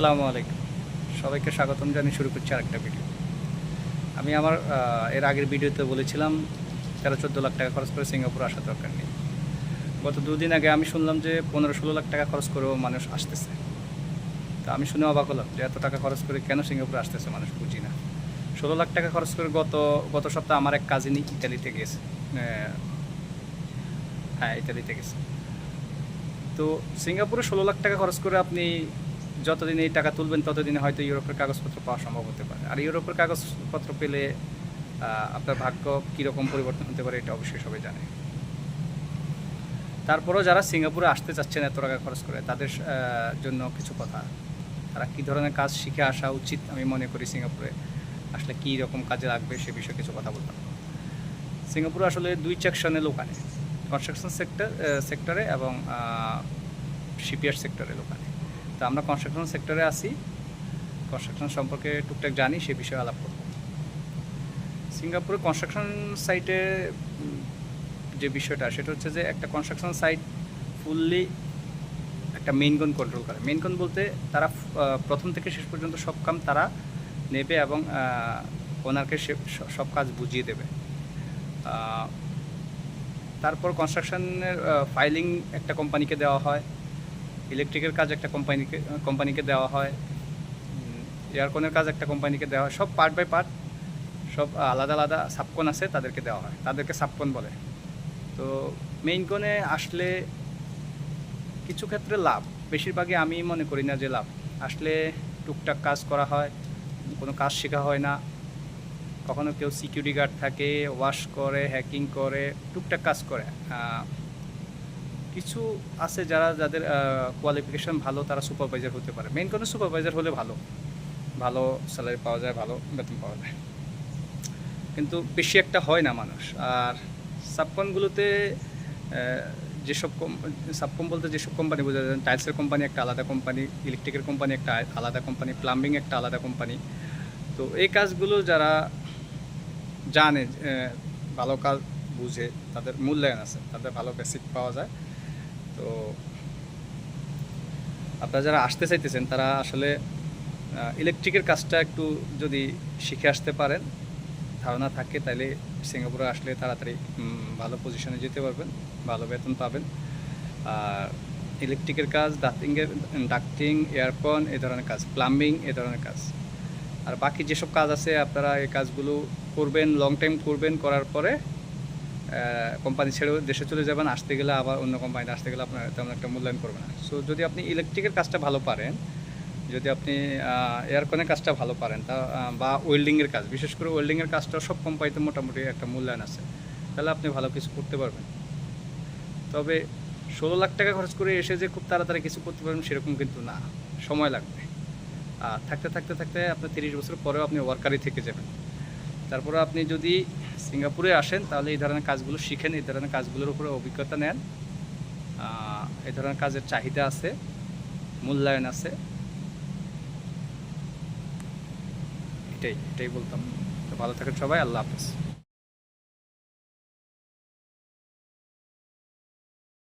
আসসালামু আলাইকুম। সবাইকে স্বাগতম জানিয়ে শুরু করছি আরেকটা ভিডিও আমি আমার এর আগের ভিডিওতে বলেছিলাম, তেরো চোদ্দ লাখ টাকা খরচ করে সিঙ্গাপুর আসার দরকার নেই। গত দুদিন আগে আমি শুনলাম যে পনেরো ষোলো লাখ টাকা খরচ করেও মানুষ আসতেছে। তা আমি শুনে অবাক হলাম যে এত টাকা খরচ করে কেন সিঙ্গাপুর আসতেছে মানুষ বুঝি না। ষোলো লাখ টাকা খরচ করে গত গত সপ্তাহে আমার এক কাজিনই ইতালিতে গেছে। হ্যাঁ ইতালিতে গেছে। তো সিঙ্গাপুরে ষোলো লাখ টাকা খরচ করে আপনি যতদিন এই টাকা তুলবেন, ততদিনে হয়তো ইউরোপের কাগজপত্র পাওয়া সম্ভব হতে পারে। আর ইউরোপের কাগজপত্র পেলে আপনার ভাগ্য কীরকম পরিবর্তন হতে পারে, এটা অবশ্যই সবাই জানে। তারপরেও যারা সিঙ্গাপুরে আসতে চাচ্ছেন এত টাকা খরচ করে, তাদের জন্য কিছু কথা। তারা কী ধরনের কাজ শিখে আসা উচিত? আমি মনে করি সিঙ্গাপুরে আসলে কী রকম কাজে লাগবে সে বিষয়ে কিছু কথা বলতাম। সিঙ্গাপুরে আসলে দুই সেকশনে লোক আনে। কনস্ট্রাকশন সেক্টর সেক্টরে এবং শিপইয়ার্ড সেক্টরে লোক আনে। তো আমরা কনস্ট্রাকশন সেক্টরে আছি। কনস্ট্রাকশন সম্পর্কে টুকটাক জানি, সে বিষয়ে আলাপ করব। সিঙ্গাপুরে কনস্ট্রাকশন সাইটে যে বিষয়টা, সেটা হচ্ছে যে একটা কনস্ট্রাকশন সাইট ফুললি একটা মেইনগন কন্ট্রোল করে। মেইনগন বলতে তারা প্রথম থেকে শেষ পর্যন্ত সব কাম তারা নেবে এবং ওনারকে সে সব কাজ বুঝিয়ে দেবে। তারপর কনস্ট্রাকশনের ফাইলিং একটা কোম্পানিকে দেওয়া হয়। ইলেকট্রিকের কাজ একটা কোম্পানিকে কোম্পানিকে দেওয়া হয়। এয়ারকনের কাজ একটা কোম্পানিকে দেওয়া হয়। সব পার্ট বাই পার্ট সব আলাদা আলাদা সাবকন আছে, তাদেরকে দেওয়া হয়। তাদেরকে সাবকন বলে। তো মেইন আসলে কিছু ক্ষেত্রে লাভ, বেশিরভাগই আমি মনে করি না যে লাভ। আসলে টুকটাক কাজ করা হয়, কোনো কাজ শেখা হয় না। কখনো কেউ সিকিউরিটি গার্ড থাকে ওয়াশ করে হ্যাকিং করে, টুকটাক কাজ করে। কিছু আছে যারা, যাদের কোয়ালিফিকেশন ভালো, তারা সুপারভাইজার হতে পারে। মেইন কোনো সুপারভাইজার হলে ভালো। ভালো স্যালারি পাওয়া যায়, ভালো বেতন পাওয়া যায়। কিন্তু বেশি একটা হয় না মানুষ। আর সাবকনগুলোতে যেসব সাবকম বলতে যেসব কোম্পানি বোঝা যায় টাইলসের কোম্পানি একটা আলাদা কোম্পানি ইলেকট্রিকের কোম্পানি একটা আলাদা কোম্পানি প্লাম্বিং একটা আলাদা কোম্পানি তো এই কাজগুলো যারা জানে ভালো কাজ বুঝে, তাদের মূল্যায়ন আছে, তাদের ভালো বেসিক পাওয়া যায়। তো আপনারা যারা আসতে চাইতেছেন, তারা আসলে ইলেকট্রিকের কাজটা একটু যদি শিখে আসতে পারেন, ধারণা থাকে তাহলে সিঙ্গাপুরে আসলে তাড়াতাড়ি ভালো পজিশনে যেতে পারবেন, ভালো বেতন পাবেন। আর ইলেকট্রিকের কাজ ডাক্টিংয়ের ডাক্টিং এয়ারকন এ ধরনের কাজ প্লাম্বিং এ ধরনের কাজ। আর বাকি যেসব কাজ আছে, আপনারা এই কাজগুলো করবেন লং টাইম করবেন, করার পরে কোম্পানি ছেড়েও দেশে চলে যাবেন, আসতে গেলে আবার অন্য কোম্পানিতে আসতে গেলে আপনার তেমন একটা মূল্যায়ন করবে না। সো যদি আপনি ইলেকট্রিকের কাজটা ভালো পারেন, যদি আপনি এয়ারকনের কাজটা ভালো পারেন, তা বা ওয়েল্ডিংয়ের কাজ, বিশেষ করে ওয়েল্ডিংয়ের কাজটা সব কোম্পানিতে মোটামুটি একটা মূল্যায়ন আছে, তাহলে আপনি ভালো কিছু করতে পারবেন। তবে ষোলো লাখ টাকা খরচ করে এসে যে খুব তাড়াতাড়ি কিছু করতে পারবেন সেরকম কিন্তু না, সময় লাগবে। আর থাকতে থাকতে থাকতে আপনার তিরিশ বছর পরেও আপনি ওয়ার্কারই থেকে যাবেন। তারপরে আপনি যদি সিঙ্গাপুরে আসেন, তাহলে এই ধরনের কাজগুলো শিখেন, এই ধরনের কাজগুলোর উপরে অভিজ্ঞতা নেন। এই ধরনের কাজের চাহিদা আছে, মূল্যায়ন আছে। এটাই এটাই বলতাম। তো ভালো থাকেন সবাই, আল্লাহ হাফেজ।